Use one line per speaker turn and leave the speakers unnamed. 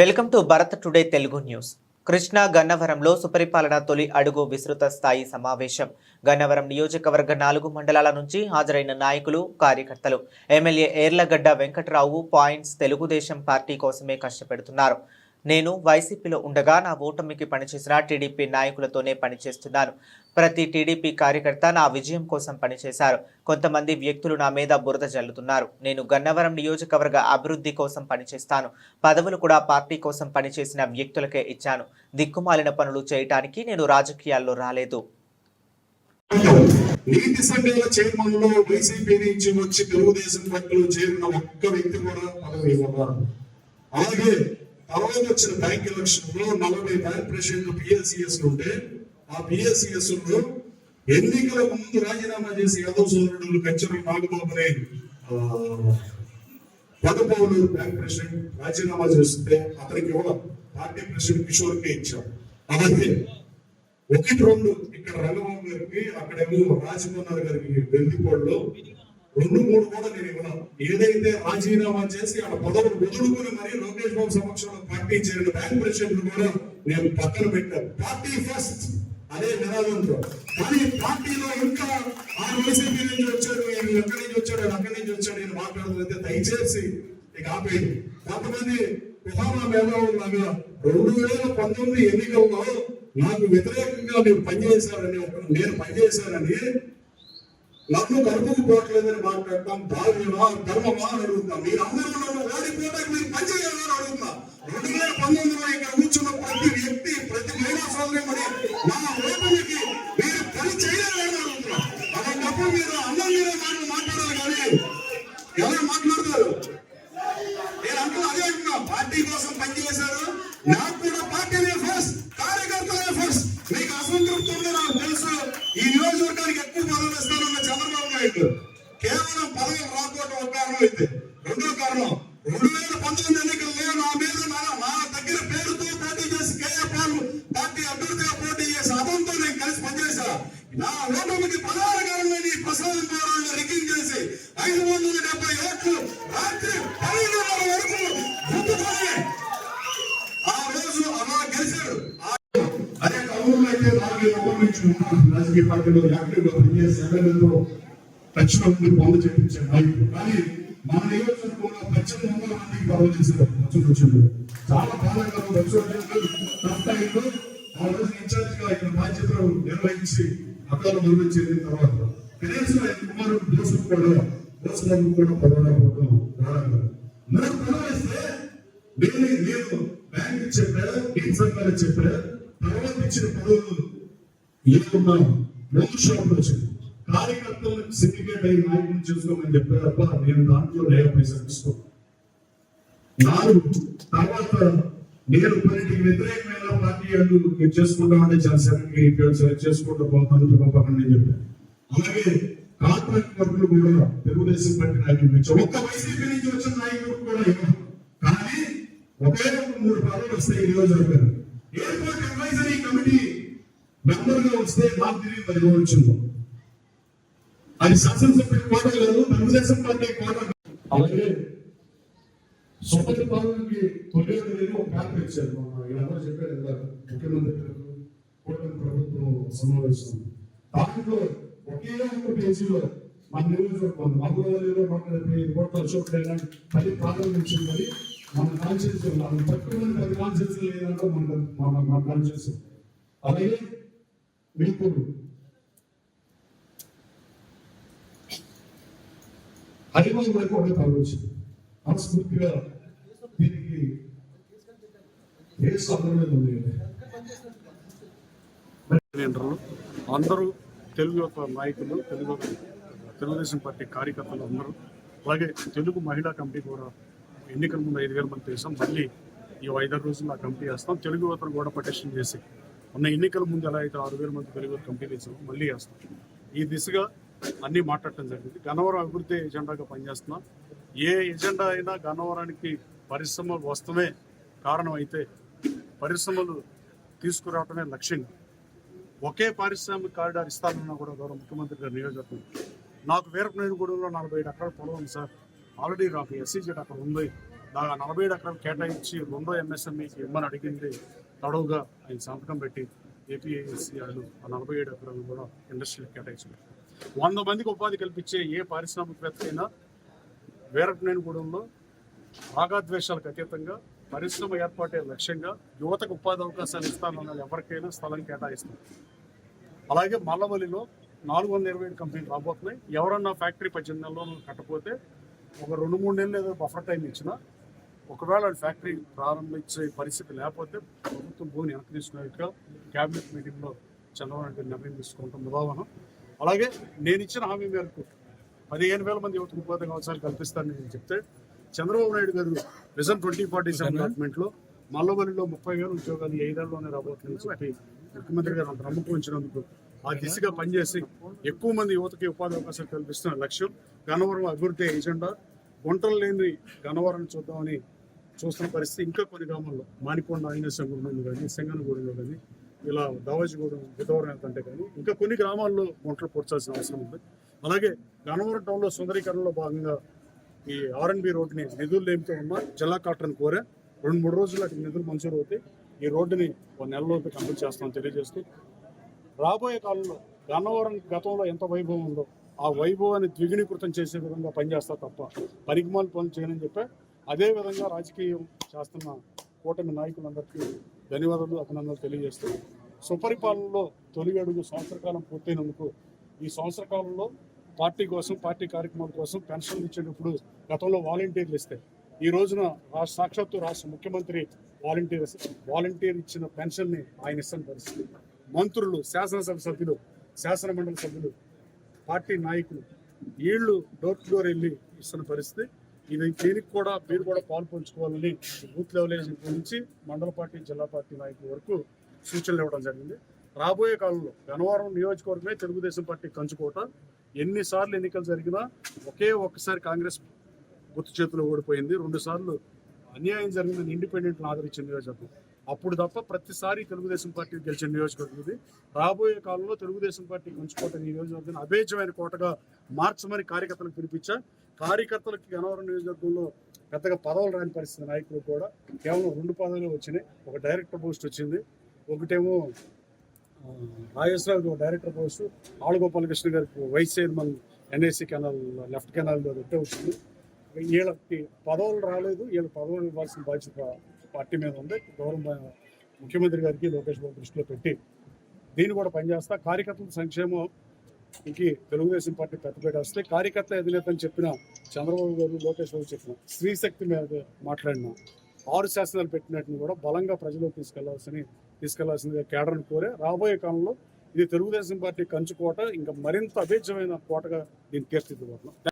Welcome to Bharat today Telugu news. Krishna గన్నవరంలో సుపరిపాలన తొలి అడుగు విస్తృత స్థాయి సమావేశం. గన్నవరం నియోజకవర్గ నాలుగు మండలాల నుంచి హాజరైన నాయకులు కార్యకర్తలు. MLA Yarlagadda Venkatrao points Telugu Desam party కోసమే కష్టపెడుతున్నారు. నేను వైసీపీలో ఉండగా నా ఓటమికి పనిచేసిన టీడీపీ నాయకులతోనే పనిచేస్తున్నాను. ప్రతి టీడీపీ కార్యకర్త నా విజయం కోసం పనిచేశారు. కొంతమంది వ్యక్తులు నా మీద బురద జల్లుతున్నారు. నేను గన్నవరం నియోజకవర్గ అభివృద్ధి కోసం పనిచేస్తాను. పదవులు కూడా పార్టీ కోసం పనిచేసిన వ్యక్తులకే ఇచ్చాను. దిక్కుమాలిన పనులు చేయటానికి నేను రాజకీయాల్లో రాలేదు.
నీతి సంఘాల చైర్మన్లో వైసీపీ నుంచి వచ్చి తెలుగుదేశం పార్టీలో చేరిన ఒక్క వ్యక్తి కూడా పదవి అలాగే తర్వాత వచ్చిన బ్యాంక్ ఎలక్షన్లో నలభై బ్యాంక్ ప్రెసిడెంట్ పిఎస్సిఎస్ ఉంటే ఆ పిఎస్సిఎస్లో ఎన్నికల ముందు రాజీనామా చేసి యాదవ్ సోదరుడు కంచెల నాగబాబుని ఆ, పదపౌలు బ్యాంక్ ప్రెసిడెంట్ రాజీనామా చేస్తే అతనికి ఇవ్వడం పార్టీ ప్రెసిడెంట్ కిషోర్ కే ఇచ్చాం అలాగే ఒకటి రెండు ఇక్కడ రంగబాబు గారికి అక్కడేమో రాజమోహన్ గారికి వెల్లిపోడులో రెండు మూడు కూడా నేను ఇవ్వను ఏదైతే రాజీనామా చేసి ఆడ పదవులు వదులుకుని మరి లోకేష్ బాబు సమక్షంలో పార్టీ చేరిన బ్యాంక్ ప్రెసిడెంట్ కూడా నేను పక్కన పెట్టాను పార్టీ ఫస్ట్. అదే నినాదంతో కానీ పార్టీలో ఇంకా ఆ వైసీపీ నుంచి వచ్చాడు ఈయన ఎక్కడి నుంచి వచ్చాడు అక్కడి నుంచి వచ్చాడు నేను మాట్లాడుతుంటే దయచేసి ఇక ఆపేది కొంతమంది కుహానా మేధావులు లాగా రెండు వేల పంతొమ్మిది ఎన్నికల్లో నాకు వ్యతిరేకంగా మీరు పనిచేశారని నేను పనిచేశానని నన్ను కలుపుకుపోవట్లేదని మాట్లాడతాం. మాట్లాడటం భావ్యమా ధర్మమా అని అడుగుతాం. మీరందరూ నన్ను ఓడిపోవడానికి మీరు పనిచేయాలని అడుగుతున్నా రెండు వేల పంతొమ్మిదిలో ఇక్కడ కూర్చున్న ప్రతి వ్యక్తి ప్రతి మహిళా సోదరి మరి నా ఓటమికి మీరు పని చేయాలని అడుగుతున్నా అలాంటప్పుడు మీరు అందరి మీద మాటలు మాట్లాడాలి కానీ ఎలా మాట్లాడతారు? నేను అంటున్నా అదే అంటున్నా. పార్టీ కోసం పనిచేశారు నాకు లేదు. కేవలం పదవి రాకపోవడం ఒక కారణం అయితే. రెండో కారణం రెండు వేల పంతొమ్మిది ఎన్నికల్లో నా మీద నా దగ్గర పేరుతో పోటీ చేసి కేఎఫ్ఆర్ పార్టీ అభ్యర్థిగా పోటీ చేసి అతనితో నేను కలిసి పనిచేశా నా ఓటమికి ప్రధాన కారణమైన ఈ ప్రసాదం ద్వారా రికింగ్ చేసి ఐదు వందల డెబ్బై ఓట్లు రాత్రి పన్నెండున్నర వరకు గుర్తుకొని. ఆ రోజు అలా గెలిచాడు. ఆ- అదే కౌరులు అయితే నాలుగు వందల రాజకీయ పార్టీలో యాక్టివ్గా పనిచేసి ఎమ్మెల్యేతో టచ్లో ఉండి పనులు చేపించే నాయకుడు కానీ మన నియోజకవర్గంలో పశ్చిమ వందల మందికి బాగు చేశారు. వచ్చింది చాలా బాధాకరం వచ్చింది ఆ రోజు ఇన్ఛార్జ్ ఇక్కడ బాధ్యతలు నిర్వహించి అక్కడ మరణం చేరిన తర్వాత కనీసం ఆయన కుమారుడు దోషం కూడా దోషం కూడా పదవకపోవడం ప్రారంభం నాకు పదవి నేను నేను బ్యాంక్ చెప్పా నీటి సంఘాలు చెప్పా తర్వాత ఇచ్చిన పదవులు ఏమన్నా ముందు షాపులు వచ్చింది. కార్యకర్తలను సిండికేట్ అయ్యి నాయకులు చేసుకోమని చెప్పారు తప్ప నేను దాంట్లో రేపు పైసలు తీసుకో నాలుగు తర్వాత నేను పనికి వ్యతిరేకమైన పార్టీ అడ్డు చేసుకుంటామంటే సెలెక్ట్ చేసుకుంటూ పోతాను చెప్పకండి నేను చెప్పాను. అలాగే కాంట్రాక్ట్ వర్కులు కూడా తెలుగుదేశం పార్టీ నాయకులు ఇచ్చారు ఒక్క వైసీపీ నుంచి వచ్చిన నాయకులు కూడా ఇవ్వరు. కానీ ఒకే మూడు పదవులు వస్తాయి ఈ రోజు ఎయిర్పోర్ట్ అడ్వైజరీ కమిటీ మెంబర్గా వస్తే నాకు తిరిగి పది రోజులు అది శాసనసభ్యుల కోట కాదు తెలుగుదేశం పార్టీ కోట. అలాగే సొంత పాలనకి తొలిగా నేను ఒక పేపర్ ఇచ్చారు మొన్న వీళ్ళందరూ చెప్పారు కదా ముఖ్యమంత్రి గారు కూటమి ప్రభుత్వం సమావేశం. దాంట్లో ఒకే ఒక పేజీలో మన నియోజకవర్గం మాట్లాడితే ఐదు కోట్ల అశోక్ లేదంటే పది ప్రారంభించిందని మన కాన్షియస్ మనం తక్కువ పది కాన్షియస్ లేదంటే మన మన మన కాన్షియస్ అలాగే మీకు హరిబాబు వైపు ఒకటి తరలించింది మనస్ఫూర్తిగా దీనికి ఏ సందర్భం ఉంది?
అందరూ తెలుగు యొక్క నాయకులు తెలుగు తెలుగుదేశం పార్టీ కార్యకర్తలు అందరూ అలాగే తెలుగు మహిళా కమిటీ కూడా ఎన్నికల ముందు ఐదు వేల మంది చేసాం మళ్ళీ ఈ ఐదారు రోజులు ఆ కమిటీ వేస్తాం. తెలుగు యువతను కూడా పటిషన్ చేసి ఉన్న ఎన్నికల ముందు ఎలా అయితే ఆరు వేల మంది తెలుగు యువత కమిటీ మళ్ళీ వేస్తాం. ఈ దిశగా అన్నీ మాట్లాడటం జరిగింది. గన్నవరం అభివృద్ధి ఎజెండాగా పనిచేస్తున్నాం. ఏ ఎజెండా అయినా గన్నవరానికి పరిశ్రమలు వస్తమే కారణం అయితే పరిశ్రమలు తీసుకురావటమే లక్ష్యంగా ఒకే పారిశ్రామిక కారిడార్ ఇస్తానన్నా కూడా గౌరవ ముఖ్యమంత్రి గారి నియోజకవర్గం. నాకు వీరపనేనిగూడెంలో నలభై ఐదు ఎకరాలు పొలం ఉంది సార్. ఆల్రెడీ నాకు ఎస్సీజెడ్ అక్కడ ఉంది.
దాకా నలభై ఏడు ఎకరాలు కేటాయించి రెండో ఎంఎస్ఎంఈకి ఇమ్మని అడిగింది తడవుగా ఆయన సంతకం పెట్టి ఏపీఎస్సీ వాళ్ళు ఆ నలభై ఏడు ఎకరాలు కూడా ఇండస్ట్రీకి కేటాయించారు వంద మందికి ఉపాధి కల్పించే ఏ పారిశ్రామికవేత్తైనా వీరటనేనిగూడెంలో రాగాద్వేషాలకు అతీతంగా పరిశ్రమ ఏర్పాటే లక్ష్యంగా యువతకు ఉపాధి అవకాశాలు ఇస్తానన్న ఎవరికైనా స్థలం కేటాయిస్తాం. అలాగే మల్లవల్లిలో నాలుగు వందల ఇరవై ఏడు కంపెనీలు రాబోతున్నాయి. ఎవరన్నా ఫ్యాక్టరీ పద్దెనిమిది నెలల్లో కట్టపోతే ఒక రెండు మూడు నెలలు ఏదో బఫర్ టైం ఇచ్చినా ఒకవేళ ఫ్యాక్టరీ ప్రారంభించే పరిస్థితి లేకపోతే ప్రభుత్వం భూమిని వెనక్కి తీసుకున్నట్టుగా క్యాబినెట్ మీటింగ్లో చంద్రబాబు నాయుడు నిర్ణయం తీసుకుంటాం. భావన అలాగే నేను ఇచ్చిన హామీ మేరకు పదిహేను వేల మంది యువతకు ఉపాధి అవకాశాలు కల్పిస్తానని నేను చెప్తే చంద్రబాబు నాయుడు గారు విజన్ ట్వంటీ ఫార్టీ సెవెన్ డాక్యుమెంట్లో మల్లవల్లిలో ముప్పై వేల ఉద్యోగాలు ఐదేళ్ళలోనే రాబోతుందని చెప్పి ముఖ్యమంత్రి గారు అంత నమ్మకం ఉంచినందుకు ఆ దిశగా పనిచేసి ఎక్కువ మంది యువతకి ఉపాధి అవకాశాలు కల్పిస్తున్న లక్ష్యం గన్నవరం అభివృద్ధి ఎజెండా. గుంటలు లేని గన్నవరం చూద్దామని చూస్తున్న పరిస్థితి ఇంకా కొన్ని గ్రామాల్లో. మానికొండ ఆంజనేయ గుడి కానీ సింగనగూడెంలో కానీ ఇలా దావాజీగూడెం బుధవరం వెళ్తుంటే కానీ ఇంకా కొన్ని గ్రామాల్లో గుంటలు పొడ్చాల్సిన అవసరం ఉంది. అలాగే గన్నవరం టౌన్లో సుందరీకరణలో భాగంగా ఈ ఆర్ఎన్బి రోడ్డుని నిధులు లేమితో ఉన్న జిల్లా కలెక్టర్ని కోరా రెండు మూడు రోజులు అక్కడ నిధులు మంజూరు అవుతాయి. ఈ రోడ్డుని ఒక నెలలోపు కంప్లీట్ చేస్తామని తెలియజేస్తూ రాబోయే కాలంలో గన్నవరం గతంలో ఎంత వైభవం ఉందో ఆ వైభవాన్ని ద్విగుణీకృతం చేసే విధంగా పనిచేస్తా తప్ప పరిగమాలు పనులు చేయనని చెప్పా అదే విధంగా రాజకీయం చేస్తున్న కూటమి నాయకులందరికీ ధన్యవాదాలు అభినందనలు తెలియజేస్తూ సుపరిపాలనలో తొలి అడుగు సంవత్సర కాలం పూర్తయినందుకు ఈ సంవత్సర కాలంలో పార్టీ కోసం పార్టీ కార్యక్రమాల కోసం పెన్షన్లు ఇచ్చేటప్పుడు గతంలో వాలంటీర్లు ఇస్తే ఈ రోజున రాష్ట్ర సాక్షాత్తు రాష్ట్ర ముఖ్యమంత్రి వాలంటీర్ వాలంటీర్ ఇచ్చిన పెన్షన్ని ఆయన ఇస్తున్న పరిస్థితి. మంత్రులు శాసనసభ సభ్యులు శాసన మండలి సభ్యులు పార్టీ నాయకులు వీళ్ళు డోర్ టు డోర్ వెళ్ళి ఇస్తున్న పరిస్థితి. ఇది దీనికి కూడా మీరు కూడా పాలు పంచుకోవాలని బూత్ లెవెల్ ఏజెంట్ నుంచి మండల పార్టీ జిల్లా పార్టీ నాయకుల వరకు సూచనలు ఇవ్వడం జరిగింది. రాబోయే కాలంలో గనవరం నియోజకవర్గమే తెలుగుదేశం పార్టీ కంచుకోవటం ఎన్నిసార్లు ఎన్నికలు జరిగినా ఒకే ఒక్కసారి కాంగ్రెస్ గుర్తు చేతిలో ఓడిపోయింది. రెండుసార్లు అన్యాయం జరిగిందని ఇండిపెండెంట్ ఆదరించిన నియోజకవర్గం. అప్పుడు తప్ప ప్రతిసారి తెలుగుదేశం పార్టీ గెలిచిన నియోజకవర్గం ఇది. రాబోయే కాలంలో తెలుగుదేశం పార్టీ కంచుకోట నియోజకవర్గం అభేద్యమైన కోటగా మార్చమని కార్యకర్తలకు పిలిపించా. కార్యకర్తలకి గనవరం నియోజకవర్గంలో పెద్దగా పదవులు రాని పరిస్థితి నాయకులు కూడా కేవలం రెండు పదవులు వచ్చినాయి. ఒక డైరెక్టర్ పోస్ట్ వచ్చింది. ఒకటేమో ఆ, నాగేశ్వరరావు డైరెక్టర్ పోస్ట్. ఆళ్ళగోపాలకృష్ణ గారికి vice chairman NAC canal left canal ఒకటే వచ్చింది. వీళ్ళకి పదవులు రాలేదు. వీళ్ళ పదవులు ఇవ్వాల్సిన బాధ్యత పార్టీ మీద ఉంది. గౌరవ ముఖ్యమంత్రి గారికి లోకేష్ బాబు దృష్టిలో పెట్టి దీన్ని కూడా పనిచేస్తా. కార్యకర్తల సంక్షేమం ఇంకి తెలుగుదేశం పార్టీ పెద్దపేట వస్తే కార్యకర్త అధినేత అని చెప్పిన చంద్రబాబు గారు లోకేష్ బాబు చెప్పిన స్త్రీశక్తి మీద మాట్లాడిన ఆరు శాసనాలు పెట్టినట్టు కూడా బలంగా ప్రజలకు తీసుకెళ్ళాల్సిన తీసుకెళ్ళాల్సిందిగా కేడర్ను కోరే రాబోయే కాలంలో ఇది తెలుగుదేశం పార్టీ కంచుకోట. ఇంకా మరింత అభేద్యమైన కోటగా దీన్ని తీర్చిదిద్దుకుంటున్నాం.